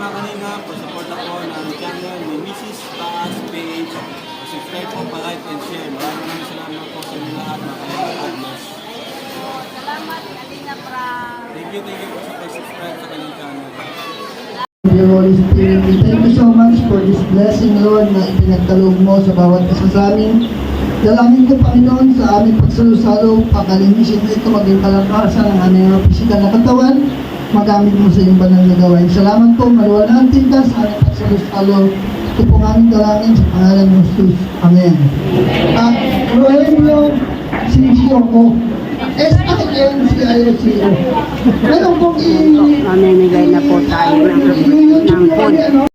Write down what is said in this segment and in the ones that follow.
mga kanina, pa-support ako ng channel ni Mrs. Taas Page. Subscribe po, pa-like and share. Maraming maraming salamat po sa inyo lahat, mga kanina. God bless. Salamat, Kalina Pra. Thank you, thank you po sa pag-subscribe sa kanyang channel. Dear Holy Spirit, we thank you so much for this blessing, Lord, na ipinagkaloob mo sa bawat isa sa amin. Dalangin ko, Panginoon, sa aming pagsalusalo, pakalinisin ito maging kalakasan ng aming mga pisikal na katawan, magamit mo sa iyong banal na gawain. Salamat po, maluwal na ang tinda sa aming pagsalusalo. Ito po ang aming dalangin sa pangalan ng Jesus. Amen. At, yung sinisiyo ko. S-I-N-C-I-O-C-O. Meron kong i- Mamimigay na po tayo ng, ng food.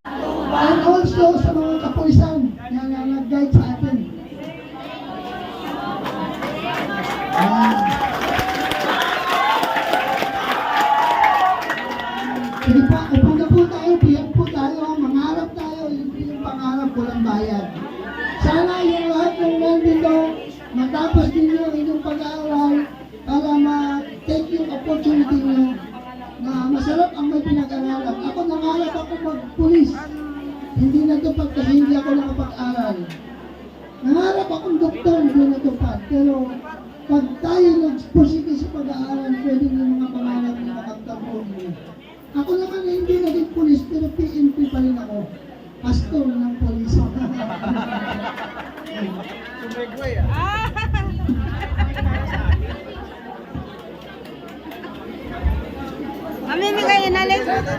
Mamimigay na Alex.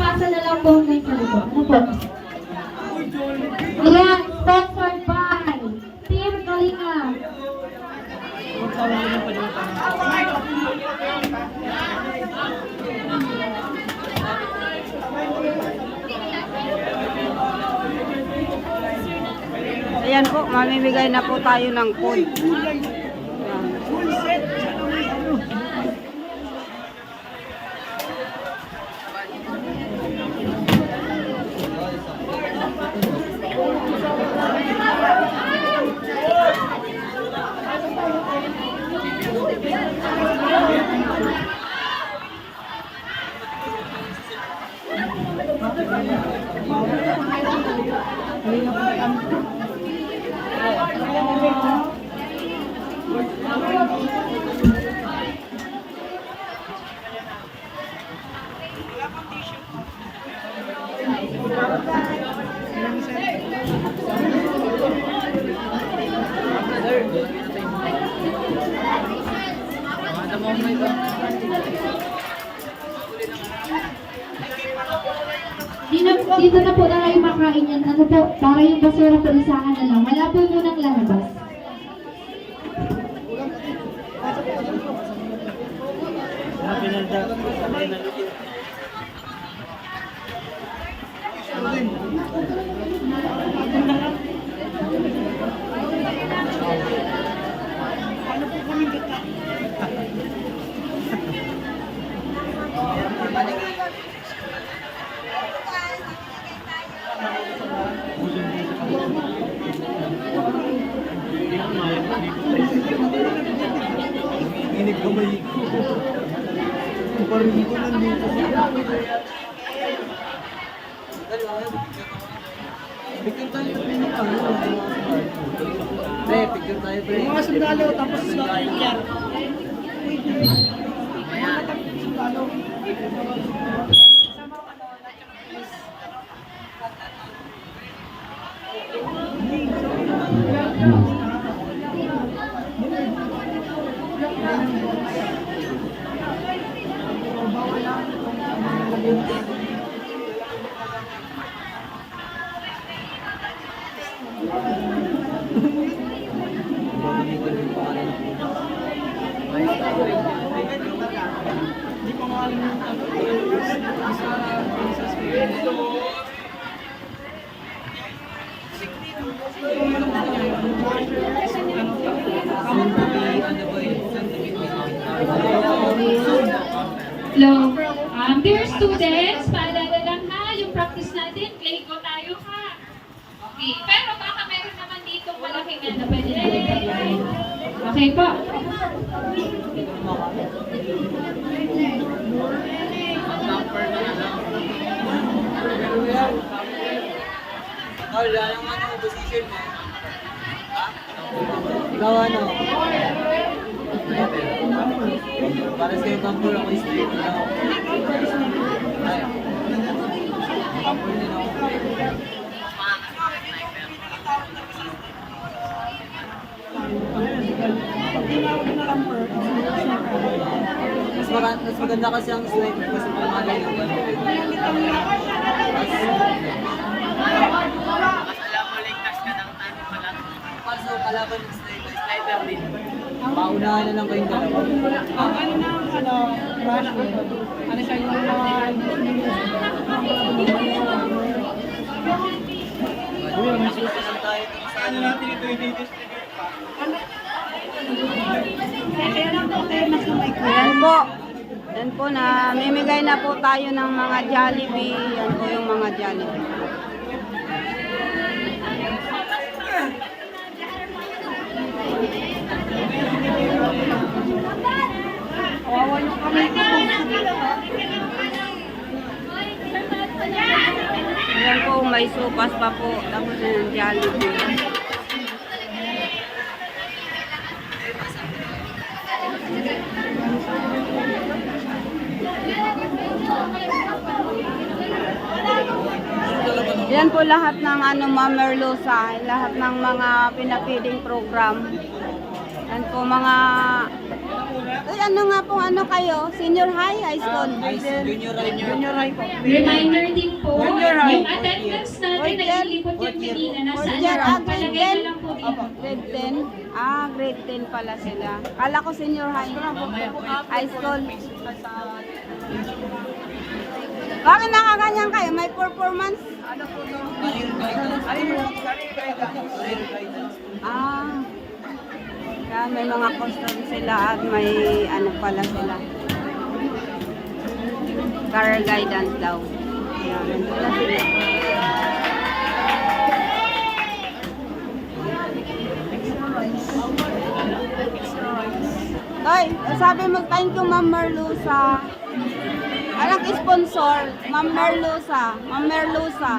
Pasa na lang po may kalito. Ano po? Yan, sponsored by Team Kalinga. Ayan po, mamimigay na po tayo ng food. Ayan. Dito, na po na kayo makain yan. Ano po, para yung basura po isahan na lang. Wala po munang lalabas. Picture tayo pre ng ano. Pre, picture tayo pre. Mga sundalo tapos sa yan. Ayan. Sundalo. Mm-hmm. Dear students, paalala lang ha, yung practice natin, play go tayo ha. Okay, pero baka meron naman dito malaking ano, pwede na. Okay po. Wala lang ano, position mo. Ha? Ikaw ano? Para sa yung kampur ako straight na ako. Ay. Kampur din ako. Mas maganda, mas maganda kasi ang sniper kasi pangalay ng gano'n. Para sa kalaban ng sniper, sniper din. Paunahan na lang kayong dalawa. Ano na, ano, rush ko. Ano siya yung mga... Uy, may susunod tayo dun sa ano natin ito, Ayan po. Yan po na mimigay na po tayo ng mga Jollibee. Yan po yung mga Jollibee. Yan po, may supas pa po. Tapos yung Jollibee. Yan po lahat ng ano, Ma'am Merlusa, lahat ng mga pinapiling program. Yan po mga Ay, ano nga po ano kayo? Senior high, high school? Junior high. Junior high po. Reminder din po, Junior high. yung attendance natin na year. ilipot yung kanina, nasa Fourth ano, year, ah, grade palagay na 10? lang po dito. Grade 10? Ah, grade 10 pala sila. Kala ko senior high. High school. Bakit nakaganyan kayo? May performance? Ah. May mga costume sila at may ano pala sila. Career guidance daw. Yan, sabi mo thank you Ma'am Merlusa. Anong sponsor? Ma'am Merlusa. Ma'am Merlusa.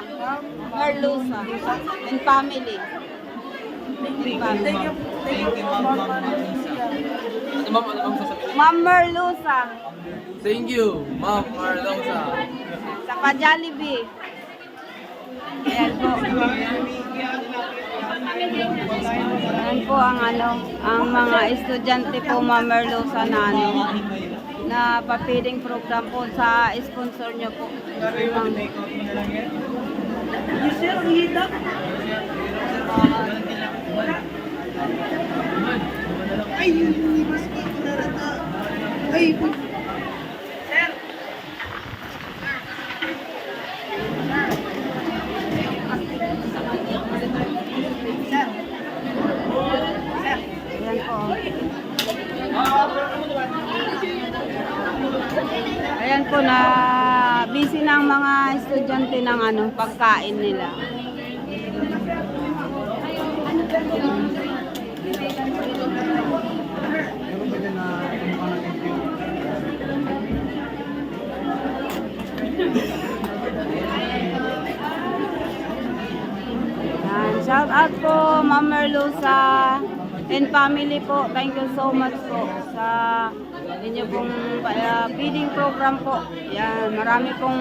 Merlusa. And family. And family. Thank you, ma'am, ma'am, ma'am Lisa. Ano ma'am, ano ma'am sasabihin? Ma'am Merlusa. Thank you, ma'am Marlosa. Sa Jollibee. Ayan po. Ayan po ang ano, ang mga estudyante po Ma'am Merlusa na ano, na papiling program po sa sponsor nyo po. Ay, yung basket ko na rata. Ay, Ayan po. Ayan po na busy na mga estudyante ng ano, pagkain nila. Shout out po, Ma'am Merlusa and family po. Thank you so much po sa inyo pong uh, feeding program po. Yan, marami pong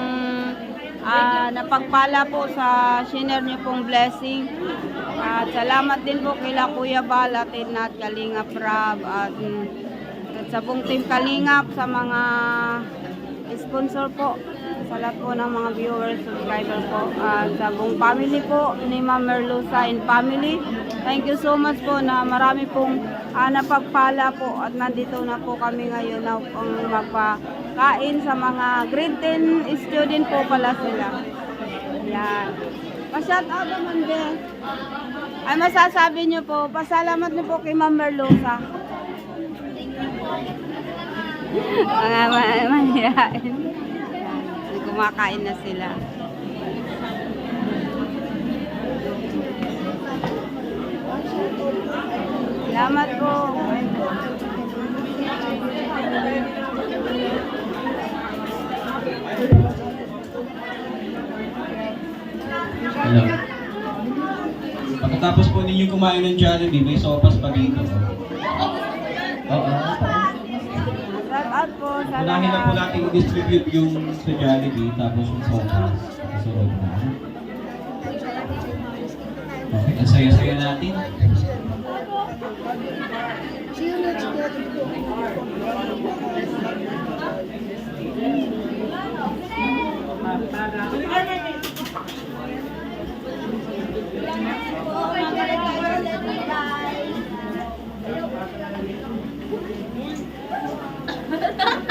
ah, napagpala po sa share niyo pong blessing. At salamat din po kila Kuya Bal at Inat Kalingap Rab at, mm, at sa buong team Kalingap sa mga sponsor po sa lahat po ng mga viewers, subscribers po, ah, sa buong family po ni Ma'am Merlusa and family. Thank you so much po na marami pong ah, napagpala po at nandito na po kami ngayon na pang magpakain sa mga grade 10 student po pala sila. Yan. Pa-shout out naman din. Ay masasabi niyo po, pasalamat niyo po kay Ma'am Merlusa. Mga ma- mahihain. Kumakain na sila. Salamat po. Hello. Pagkatapos po ninyo kumain ng Jollibee, may sopas pa dito. Oo. Shout out po sa Unahin na po natin i-distribute yung sa Jollibee, tapos yung sopas. Kasunod na. Okay, ang saya-saya natin. Ngayon Ha ha ha!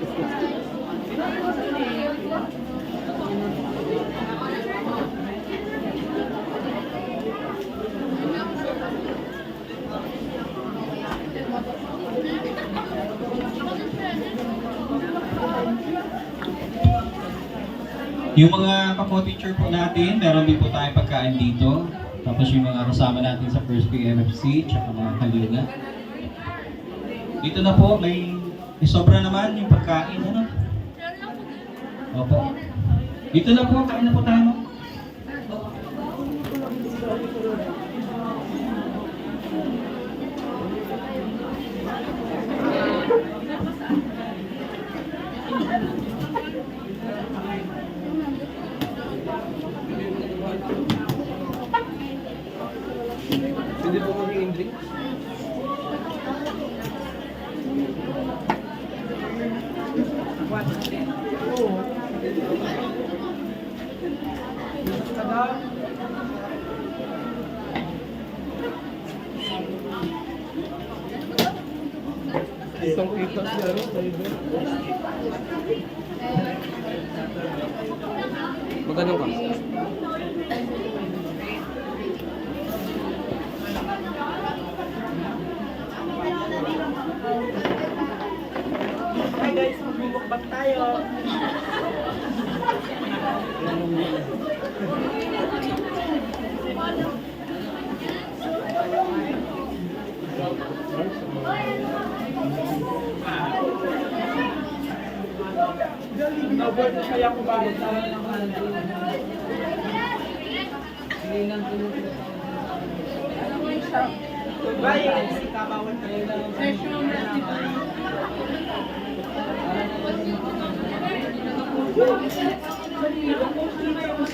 Yung mga kapo-teacher po natin, meron din po tayong pagkain dito. Tapos yung mga kasama natin sa First PMFC, tsaka mga kalinga. Dito na po, may, may sobra naman yung pagkain, ano? Opo. Dito na po, kain na po tayo. Isang kita siya, ano? Magkano ka? Hi guys, magbubukbak tayo. Naboard na kaya ko bago tayo ng Bye, si kabawal tayo lang. Yung mamaya na kakain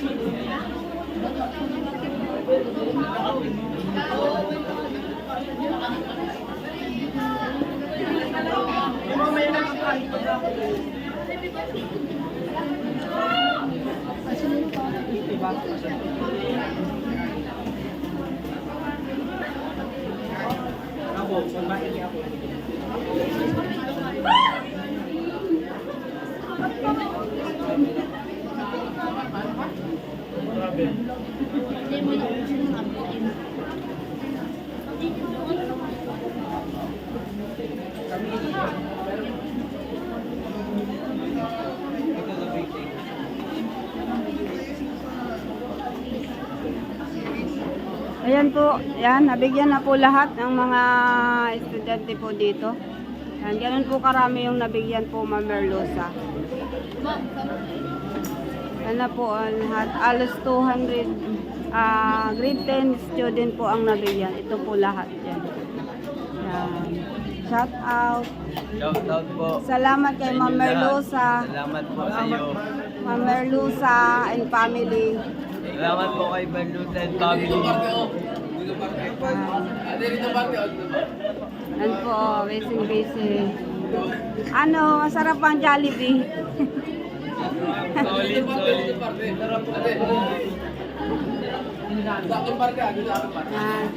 pa na ako. Diba? Po, yan, nabigyan na po lahat ng mga estudyante po dito. Yan, ganun po karami yung nabigyan po, Ma'am Merlosa. Na po, ang lahat, alos 200, ah, grade 10 student po ang nabigyan. Ito po lahat yan. Yan. Shout out. Shout out po. Salamat kay Ma'am Merlosa, Salamat po sa iyo. Ma'am Merlusa and family. Salamat po kay Berluta and family. Yan po, busy busy. Ano, masarap ang Jollibee. Solid, solid. Yan.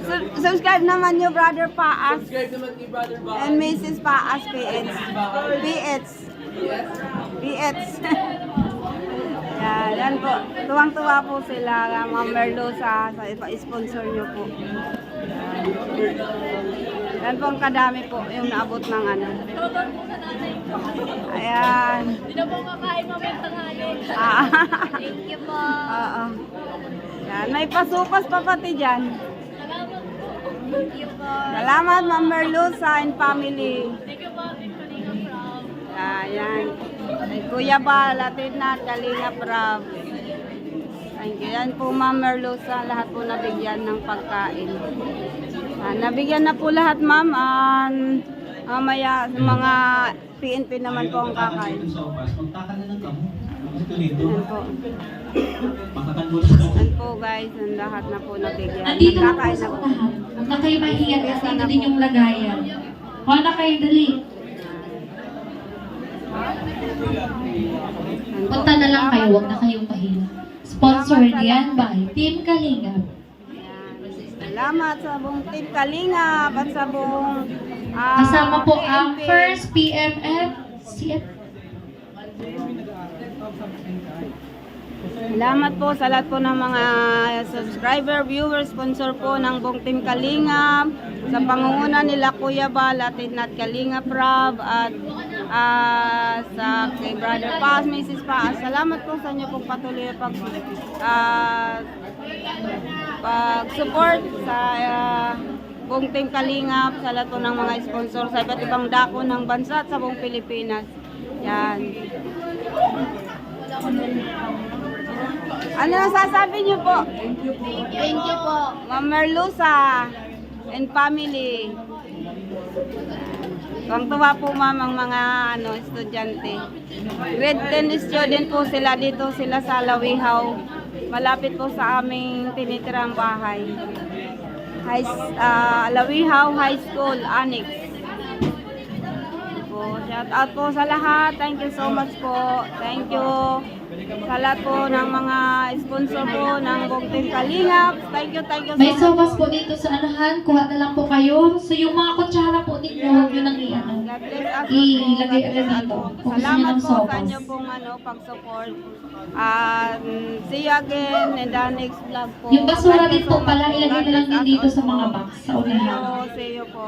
Sub- subscribe naman nyo, Brother Paas. And Mrs. Paas, PH. PH. PH. Yan, yan po. Tuwang-tuwa po sila, Ma'am Merlosa, sa ipa-sponsor nyo po. Yan. Yan po ang kadami po yung naabot ng ano. Ayan. Hindi na po makain mamaya tanghali. Ah. Thank you po. Oo. Yan, may pasupas pa pati dyan. Salamat po. Thank you po. Salamat, Ma'am Merlusa and family. Thank you po. Ayan. Kay Kuya Bal, Atin na, Kalinga Prab. Thank you. Yan po, Ma'am Merlusa, lahat po nabigyan ng pagkain. Ah, nabigyan na po lahat, Ma'am. Ah, mamaya, sa mga PNP naman po ang kakain. Dito sa opas, magtaka na ng kamo. Gusto nito. Yan po. Makakanbos ka. Yan po, guys. Ang lahat na po nabigyan. Nandito na po Nagkakain sa na po. unahan. Huwag na kayo mahihiyan at dito din yung lagayan. Huwag na kayo dali. Punta na lang kayo, huwag na kayong mahiya. Sponsored yan by Team Kalinga. Ayan. Salamat sa buong Team Kalingap at sa buong ah, Kasama po ang first PMF CF. Salamat po sa lahat po ng mga subscriber, viewers, sponsor po ng buong Team Kalingap sa pangunguna nila Kuya Bal at Kalingap Rob at ah, sa kay Brother Paz, Mrs. Paz. Salamat po sa inyo pong patuloy pag ah, pag-support sa ah, buong Team Kalingap, sa lahat po ng mga sponsor sa iba't ibang dako ng bansa at sa buong Pilipinas. Yan. Ano nasasabi niyo po? Thank you po. Ma'am Merlusa and family. Tuwang-tuwa po ma'am ang mga ano, estudyante. Grade 10 student po sila dito sila sa Lawihaw. Malapit po sa aming tinitirang bahay. High, ah, Lawihaw High School Annex. Po, shout out po sa lahat. Thank you so much po. Thank you sa lahat po ng mga sponsor po ng Bogting Kalingap. Thank you, thank you so May much. sopas po dito sa anahan, kuha na lang po kayo. So yung mga kutsara po ninyo, huwag nyo nang i-ano. God bless us Ilagay po. agad dito. Kung gusto nyo Salamat ng po sa sopas. inyo pong ano, pag-support. And see you again in the next vlog po. Yung basura Thank you din po much pala, ilagay God na lang bless din us dito sa mga po. box sa unahan. See you po.